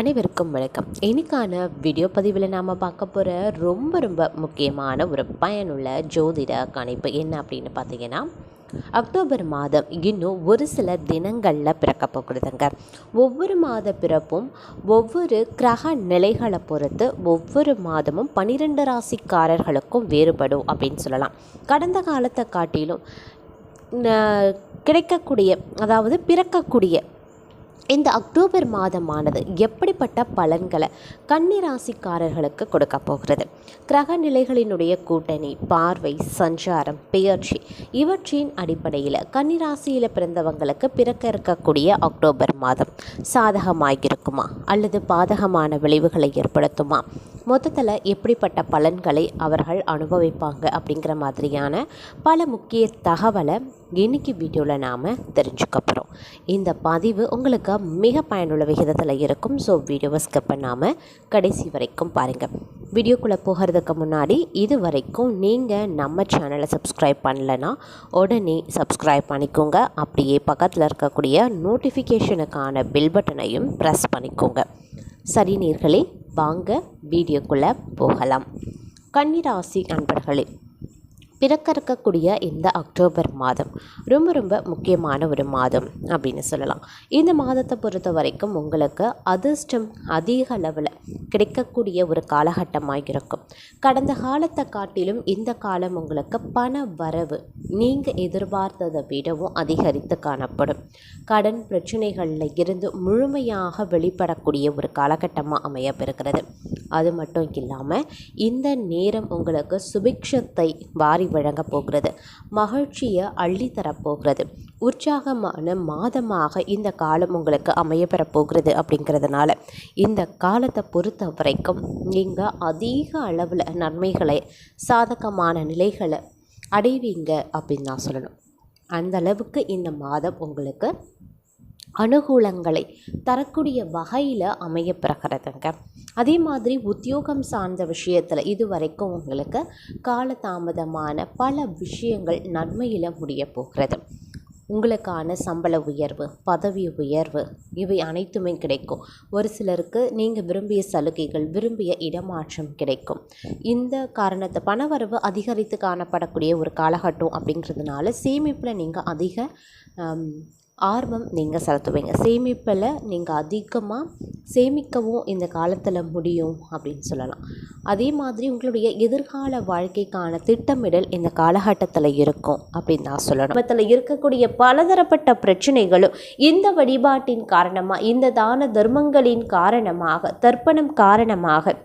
அனைவருக்கும் வணக்கம். இன்னைக்கான வீடியோ பதிவில் நாம் பார்க்க போகிற ரொம்ப ரொம்ப முக்கியமான ஒரு பயனுள்ள ஜோதிட கணிப்பு என்ன அப்படின்னு பார்த்தீங்கன்னா அக்டோபர் மாதம் இன்னும் ஒரு சில தினங்களில் பிறக்க போகிறதுங்க ஒவ்வொரு மாத பிறப்பும் ஒவ்வொரு கிரக நிலைகளை பொறுத்து ஒவ்வொரு மாதமும் பன்னிரெண்டு ராசிக்காரர்களுக்கும் வேறுபடும் அப்படின்னு சொல்லலாம். கடந்த காலத்தை காட்டிலும் கிடைக்கக்கூடிய அதாவது பிறக்கக்கூடிய இந்த அக்டோபர் மாதமானது எப்படிப்பட்ட பலன்களை கன்னிராசிக்காரர்களுக்கு கொடுக்க போகிறது? கிரக நிலைகளினுடைய கூட்டணி பார்வை சஞ்சாரம் பெயர்ச்சி இவற்றின் அடிப்படையில் கன்னிராசியில் பிறந்தவங்களுக்கு பிறக்க இருக்கக்கூடிய அக்டோபர் மாதம் சாதகமாக இருக்குமா அல்லது பாதகமான விளைவுகளை ஏற்படுத்துமா? மொத்தத்தில் எப்படிப்பட்ட பலன்களை அவர்கள் அனுபவிப்பாங்க அப்படிங்கிற மாதிரியான பல முக்கிய தகவலை இன்னைக்கு வீடியோவில் நாம் தெரிஞ்சுக்க போகிறோம் இந்த பதிவு உங்களுக்கு மிக பயனுள்ள விகிதத்தில் இருக்கும். ஸோ வீடியோவை ஸ்கிப் பண்ணாமல் கடைசி வரைக்கும் பாருங்கள் வீடியோக்குள்ளே போகிறதுக்கு முன்னாடி இது வரைக்கும் நீங்கள் நம்ம சேனலை சப்ஸ்கிரைப் பண்ணலைன்னா உடனே சப்ஸ்கிரைப் பண்ணிக்கோங்க. அப்படியே பக்கத்தில் இருக்கக்கூடிய நோட்டிஃபிகேஷனுக்கான பில் பட்டனையும் ப்ரெஸ் பண்ணிக்கோங்க. சரி நேர்களே வாங்க வீடியோக்குள்ளே போகலாம். கன்னிராசி அன்பர்களே பிறக்க இருக்கக்கூடிய இந்த அக்டோபர் மாதம் ரொம்ப ரொம்ப முக்கியமான ஒரு மாதம் அப்படின்னு சொல்லலாம். இந்த மாதத்தை பொறுத்த வரைக்கும் உங்களுக்கு அதிர்ஷ்டம் அதிக அளவில் கிடைக்கக்கூடிய ஒரு காலகட்டமாக இருக்கும். கடந்த காலத்தை காட்டிலும் இந்த காலம் உங்களுக்கு பண வரவு நீங்கள் எதிர்பார்த்ததை விடவும் அதிகரித்து காணப்படும். கடன் பிரச்சனைகளில் இருந்து முழுமையாக வெளிப்படக்கூடிய ஒரு காலகட்டமாக அமையப்பெறுகிறது அது மட்டும் இல்லாமல் இந்த நேரம் உங்களுக்கு சுபிக்ஷத்தை வாரி வழங்கப் போகிறது. மகிழ்ச்சியை அள்ளித்தரப் போகிறது. உற்சாகமான மாதமாக இந்த காலம் உங்களுக்கு அமையப்பெறப் போகிறது அப்படிங்கிறதுனால இந்த காலத்தை பொறுத்த வரைக்கும் நீங்கள் அதிக அளவில் நன்மைகளை சாதகமான நிலைகளை அடைவீங்க அப்படின்னு நான் சொல்லணும். அந்த அளவுக்கு இந்த மாதம் உங்களுக்கு அனுகூலங்களை தரக்கூடிய வகையில் அமைய அதே மாதிரி உத்தியோகம் சார்ந்த விஷயத்தில் இது வரைக்கும் உங்களுக்கு காலதாமதமான பல விஷயங்கள் நன்மையில் முடிய போகிறது. உங்களுக்கான சம்பள உயர்வு பதவி உயர்வு இவை அனைத்துமே கிடைக்கும். ஒரு சிலருக்கு நீங்கள் விரும்பிய சலுகைகள் விரும்பிய இடமாற்றம் கிடைக்கும். இந்த காரணத்தை பணவரவு அதிகரித்து காணப்படக்கூடிய ஒரு காலகட்டம் அப்படிங்கிறதுனால சேமிப்பில் நீங்கள் அதிக ஆர்வம் நீங்கள் செலுத்துவீங்க. சேமிப்பில் நீங்கள் அதிகமாக சேமிக்கவும் இந்த காலத்தில் முடியும் அப்படின்னு சொல்லலாம். அதே மாதிரி உங்களுடைய எதிர்கால வாழ்க்கைக்கான திட்டமிடல் இந்த காலகட்டத்தில் இருக்கும் அப்படின்னு நான் சொல்லணும். குடும்பத்தில் இருக்கக்கூடிய பலதரப்பட்ட பிரச்சனைகளும் இந்த வழிபாட்டின் காரணமாக இந்த தான தர்மங்களின் காரணமாக தர்ப்பணம் காரணமாக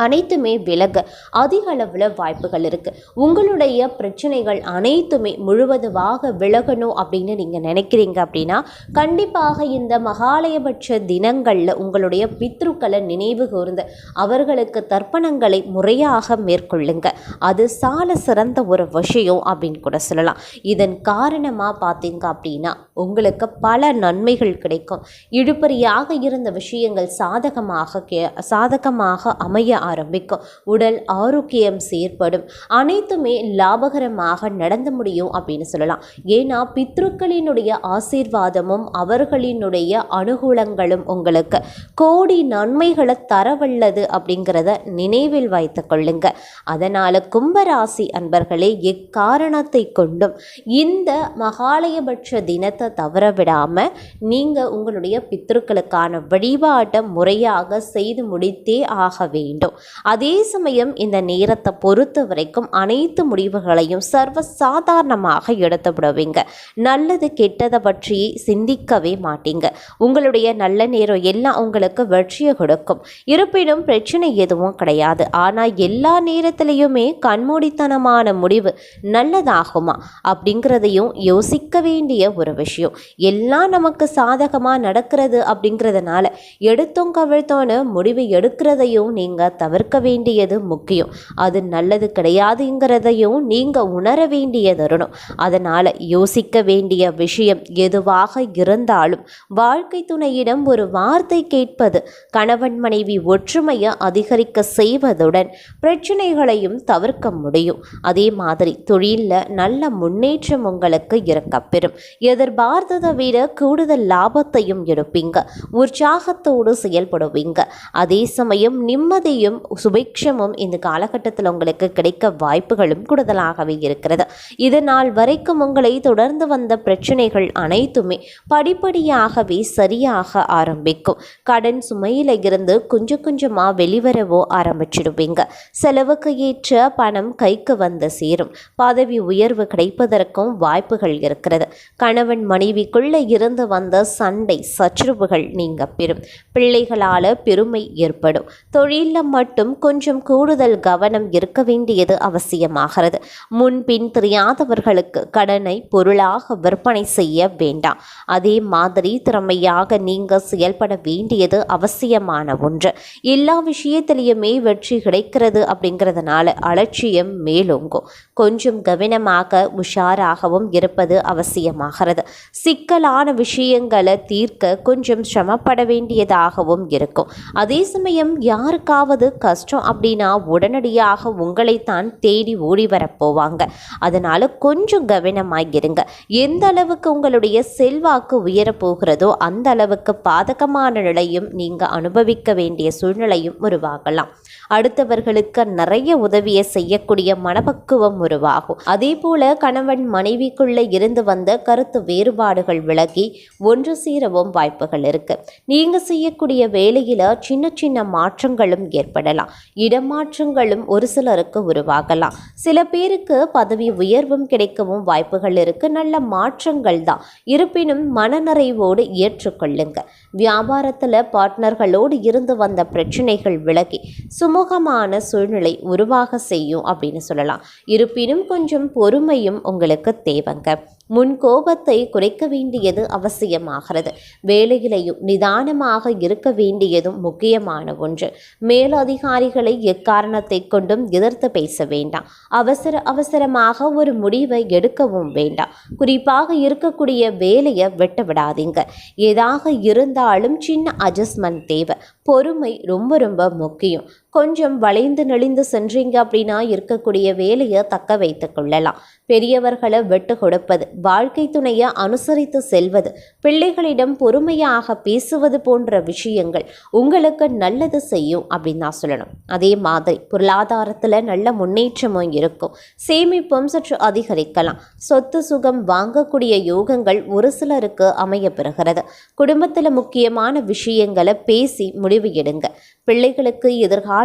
அனைத்துமே விலக அதிக அளவில் வாய்ப்புகள் இருக்குது உங்களுடைய பிரச்சனைகள் அனைத்துமே முழுவதுமாக விலகணும் அப்படின்னு நீங்கள் நினைக்கிறீங்க அப்படின்னா கண்டிப்பாக இந்த மகாலயபட்ச தினங்களில் உங்களுடைய பித்ருக்களை நினைவு கூர்ந்து அவர்களுக்கு தர்ப்பணங்களை முறையாக மேற்கொள்ளுங்க. அது சால சிறந்த ஒரு விஷயம் அப்படின்னு கூட சொல்லலாம். இதன் காரணமாக பார்த்தீங்க அப்படின்னா உங்களுக்கு பல நன்மைகள் கிடைக்கும். இழுபறியாக இருந்த விஷயங்கள் சாதகமாக கே சாதகமாக அமைய ஆரம்பிக்கும். உடல் ஆரோக்கியம் செயற்படும் அனைத்துமே லாபகரமாக நடந்து முடியும் அப்படின்னு சொல்லலாம். ஏன்னா பித்ருக்களினுடைய ஆசீர்வாதமும் அவர்களினுடைய அனுகூலங்களும் உங்களுக்கு கோடி நன்மைகளை தரவல்லது அப்படிங்கிறத நினைவில் வைத்து கொள்ளுங்க. அதனால் கும்பராசி அன்பர்களே எக்காரணத்தை கொண்டும் இந்த மகாலயபட்ச தினத்தை தவற விடாமல் நீங்கள் உங்களுடைய பித்ருக்களுக்கான வழிபாட்டை முறையாக செய்து முடித்தே ஆக வேண்டும். அதே சமயம் இந்த நேரத்தை பொறுத்த வரைக்கும் அனைத்து முடிவுகளையும் சர்வ சாதாரணமாக எடுத்து விடுவீங்க. நல்லது கெட்டதை பற்றி சிந்திக்கவே மாட்டீங்க. உங்களுடைய நல்ல நேரம் எல்லாம் உங்களுக்கு வெற்றியை கொடுக்கும். இருப்பினும் பிரச்சனை எதுவும் கிடையாது. ஆனால் எல்லா நேரத்திலையுமே கண்மூடித்தனமான முடிவு நல்லதாகுமா அப்படிங்கிறதையும் யோசிக்க வேண்டிய ஒரு விஷயம். எல்லாம் நமக்கு சாதகமாக நடக்கிறது அப்படிங்கிறதுனால எடுத்தோம் கவிழ்த்தோன்னு முடிவு எடுக்கிறதையும் நீங்கள் தவிர்க்க வேண்டியது முக்கியம். அது நல்லது கிடையாதுங்கிறதையும் நீங்கள் உணர வேண்டிய தருணம். அதனால் யோசிக்க வேண்டிய விஷயம் எதுவாக இருந்தாலும் வாழ்க்கை துணையிடம் ஒரு வார்த்தை கேட்பது கணவன் மனைவி ஒற்றுமையை அதிகரிக்க செய்வதுடன் பிரச்சனைகளையும் தவிர்க்க முடியும். அதே மாதிரி தொழிலில் நல்ல முன்னேற்றம் உங்களுக்கு இருக்கப்பெறும். எதிர்பார்த்ததை விட கூடுதல் லாபத்தையும் எடுப்பீங்க. உற்சாகத்தோடு செயல்படுவீங்க. அதே சமயம் நிம்மதியும் சுபிக்ஷமும் இந்த காலகட்டத்தில் உங்களுக்கு கிடைக்க வாய்ப்புகளும் கூடுதலாகவே இருக்கிறது. இதனால் நாள் வரைக்கும் உங்களை தொடர்ந்து வந்த பிரச்சனைகள் அனைத்துமே படிப்படியாகவே சரியாக ஆரம்பிக்கும். கடன் சுமையில இருந்து கொஞ்சம் கொஞ்சமாக வெளிவரவோ ஆரம்பிச்சிடுவீங்க. செலவுக்கு ஏற்ற பணம் கைக்கு வந்து சேரும். பதவி உயர்வு கிடைப்பதற்கும் வாய்ப்புகள் இருக்கிறது. கணவன் மனைவிக்குள்ள இருந்து வந்த சண்டை சச்சரவுகள் நீங்க பெறும். பிள்ளைகளால் பெருமை ஏற்படும். தொழிலில் மட்டும் கொஞ்சம் கூடுதல் கவனம் இருக்க வேண்டியது அவசியமாகிறது. முன்பின் தெரியாதவர்களுக்கு கடனை பொருளாக விற்பனை செய்ய வேண்டாம். அதே மாதிரி திறமையாக நீங்கள் செயல்பட வேண்டியது அவசியமான ஒன்று. எல்லா விஷயத்திலையுமே வெற்றி கிடைக்கிறது அப்படிங்கிறதுனால அலட்சியம் மேலோங்கும். கொஞ்சம் கவனமாக உஷாராகவும் இருப்பது அவசியமாகிறது. சிக்கலான விஷயங்களை தீர்க்க கொஞ்சம் சிரமப்பட வேண்டியதாகவும் இருக்கும். அதே சமயம் யாருக்காவது கஷ்டம் அப்படின்னா உடனடியாக உங்களைத்தான் தேடி ஓடி வரப்போவாங்க. அதனால் கொஞ்சம் கவனமாக இருங்க எந்த அளவுக்கு உங்களுடைய செல்வாக்கு உயரப்போகிறதோ அந்த அளவுக்கு பாதகமான நிலையும் நீங்கள் அனுபவிக்க வேண்டிய சூழ்நிலையும் உருவாகலாம். அடுத்தவர்களுக்கு நிறைய உதவியை செய்யக்கூடிய மனப்பக்குவம் உருவாகும். அதே போல கணவன் மனைவிக்குள்ளே இருந்து வந்த கருத்து வேறுபாடுகள் விலகி ஒன்று சேரவும் வாய்ப்புகள் இருக்கு. நீங்க செய்யக்கூடிய வேலையில சின்ன சின்ன மாற்றங்களும் ஏற்படும் ஏற்படலாம் இடமாற்றங்களும் ஒரு சிலருக்கு உருவாகலாம். சில பேருக்கு பதவி உயர்வும் கிடைக்கவும் வாய்ப்புகள் இருக்கு. நல்ல மாற்றங்கள் தான். இருப்பினும் மனநிறைவோடு ஏற்றுக்கொள்ளுங்க. வியாபாரத்தில் பார்ட்னர்களோடு இருந்து வந்த பிரச்சனைகள் விலகி சுமூகமான சூழ்நிலை உருவாக செய்யும் அப்படின்னு சொல்லலாம். இருப்பினும் கொஞ்சம் பொறுமையும் உங்களுக்கு தேவைங்க. முன் கோபத்தை குறைக்க வேண்டியது அவசியமாகிறது. வேலையிலையும் நிதானமாக இருக்க வேண்டியதும் முக்கியமான ஒன்று. மேலதிகாரிகளை எக்காரணத்தை கொண்டும் எதிர்த்து பேச வேண்டாம். அவசர அவசரமாக ஒரு முடிவை எடுக்கவும் வேண்டாம். குறிப்பாக இருக்கக்கூடிய வேலையை விட்டு விடாதீங்க. ஏதாக இருந்தாலும் சின்ன அட்ஜஸ்ட்மெண்ட் தேவை. பொறுமை ரொம்ப ரொம்ப முக்கியம். கொஞ்சம் வளைந்து நெளிந்து சென்றீங்க அப்படின்னா இருக்கக்கூடிய வேலையை தக்க வைத்து கொள்ளலாம். பெரியவர்களை வெட்டு கொடுப்பது வாழ்க்கை துணையை அனுசரித்து செல்வது பிள்ளைகளிடம் பொறுமையாக பேசுவது போன்ற விஷயங்கள் உங்களுக்கு நல்லது செய்யும் அப்படின்னு தான் சொல்லணும். அதே மாதிரி பொருளாதாரத்தில் நல்ல முன்னேற்றமும் இருக்கும். சேமிப்பும் சற்று அதிகரிக்கலாம். சொத்து சுகம் வாங்கக்கூடிய யோகங்கள் ஒரு சிலருக்கு அமைய பெறுகிறது குடும்பத்தில் முக்கியமான விஷயங்களை பேசி முடிவு எடுங்க. பிள்ளைகளுக்கு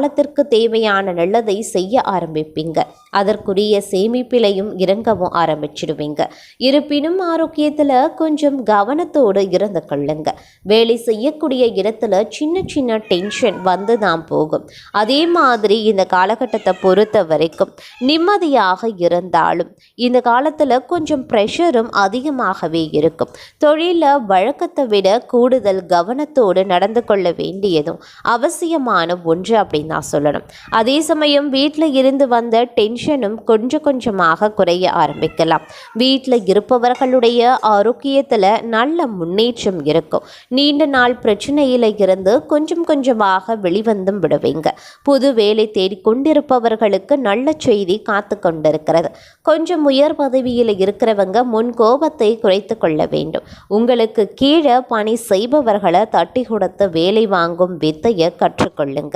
காலத்திற்கு தேவையான நல்லதை செய்ய ஆரம்பிப்பீங்க. அதற்குரிய சேமிப்பிலையும் இறங்கவும் ஆரம்பிச்சிடுவீங்க. இருப்பினும் ஆரோக்கியத்தில் கொஞ்சம் கவனத்தோடு இருந்து கொள்ளுங்க. வேலை செய்யக்கூடிய இடத்துல சின்ன சின்ன டென்ஷன் வந்து தான் போகும். அதே மாதிரி இந்த காலகட்டத்தை பொறுத்த வரைக்கும் நிம்மதியாக இருந்தாலும் இந்த காலத்தில் கொஞ்சம் ப்ரெஷரும் அதிகமாகவே இருக்கும். தொழிலில் வழக்கத்தை விட கூடுதல் கவனத்தோடு நடந்து கொள்ள வேண்டியதும் அவசியமான ஒன்று அப்படி அப்படின்னு சொல்லணும். அதே சமயம் வீட்டில் இருந்து வந்த டென்ஷனும் கொஞ்சம் கொஞ்சமாக குறைய ஆரம்பிக்கலாம். வீட்டில் இருப்பவர்களுடைய ஆரோக்கியத்தில் நல்ல முன்னேற்றம் இருக்கும். நீண்ட நாள் பிரச்சனையில் இருந்து கொஞ்சம் கொஞ்சமாக வெளிவந்தும் விடுவீங்க. புது வேலை தேடிக்கொண்டிருப்பவர்களுக்கு நல்ல செய்தி காத்து கொண்டிருக்கிறது. கொஞ்சம் உயர் பதவியில் இருக்கிறவங்க முன் கோபத்தை குறைத்து கொள்ள வேண்டும். உங்களுக்கு கீழே பணி செய்பவர்களை தட்டி கொடுத்து வேலை வாங்கும் வித்தையை கற்றுக்கொள்ளுங்க.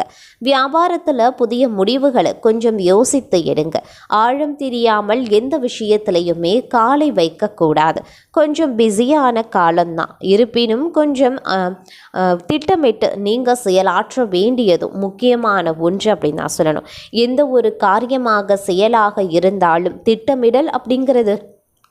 வியாபாரத்தில் புதிய முடிவுகளை கொஞ்சம் யோசித்து எடுங்க. ஆழம் தெரியாமல் எந்த விஷயத்திலையுமே காலை வைக்கக்கூடாது. கொஞ்சம் பிஸியான காலம்தான். இருப்பினும் கொஞ்சம் திட்டமிட்டு நீங்கள் செயலாற்ற வேண்டியதும் முக்கியமான ஒன்று அப்படின்னு நான் சொல்லணும். எந்த ஒரு காரியமாக செயலாக இருந்தாலும் திட்டமிடல் அப்படிங்கிறது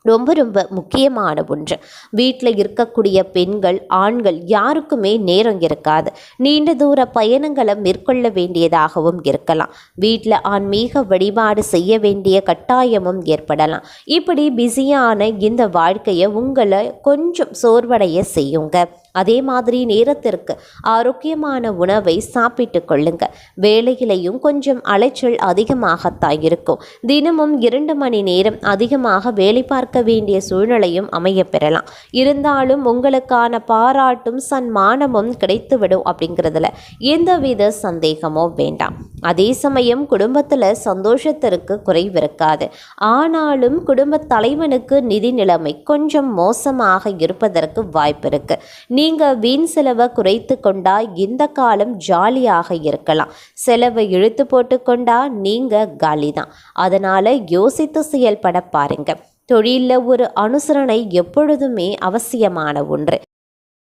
ரொம்ப ரொம்ப முக்கியமான ஒன்று. வீட்டில் இருக்கக்கூடிய பெண்கள் ஆண்கள் யாருக்குமே நேரம் இருக்காது. நீண்ட தூர பயணங்களை மேற்கொள்ள வேண்டியதாகவும் இருக்கலாம். வீட்டில் ஆன்மீக வழிபாடு செய்ய வேண்டிய கட்டாயமும் ஏற்படலாம். இப்படி பிஸியான இந்த வாழ்க்கையை உங்களை கொஞ்சம் சோர்வடைய செய்யுங்க. அதே மாதிரி நேரத்திற்கு ஆரோக்கியமான உணவை சாப்பிட்டு கொள்ளுங்க. வேலையிலையும் கொஞ்சம் அலைச்சல் அதிகமாகத்தான் இருக்கும். தினமும் இரண்டு மணி நேரம் அதிகமாக வேலை பார்க்க வேண்டிய சூழ்நிலையும் அமைய பெறலாம். இருந்தாலும் உங்களுக்கான பாராட்டும் சன்மானமும் கிடைத்துவிடும் அப்படிங்கிறதுல எந்தவித சந்தேகமும் வேண்டாம். அதே சமயம் குடும்பத்தில் சந்தோஷத்திற்கு குறைவிருக்காது. ஆனாலும் குடும்ப தலைவனுக்கு நிதி நிலைமை கொஞ்சம் மோசமாக இருப்பதற்கு வாய்ப்பு இருக்கு. நீங்க வீண் செலவை குறைத்து கொண்டா இந்த காலம் ஜாலியாக இருக்கலாம். செலவை இழுத்து போட்டு கொண்டா நீங்க காலி தான் அதனால யோசித்து செயல்பட பாருங்க. தொழிலில் ஒரு அனுசரணை எப்பொழுதுமே அவசியமான ஒன்று.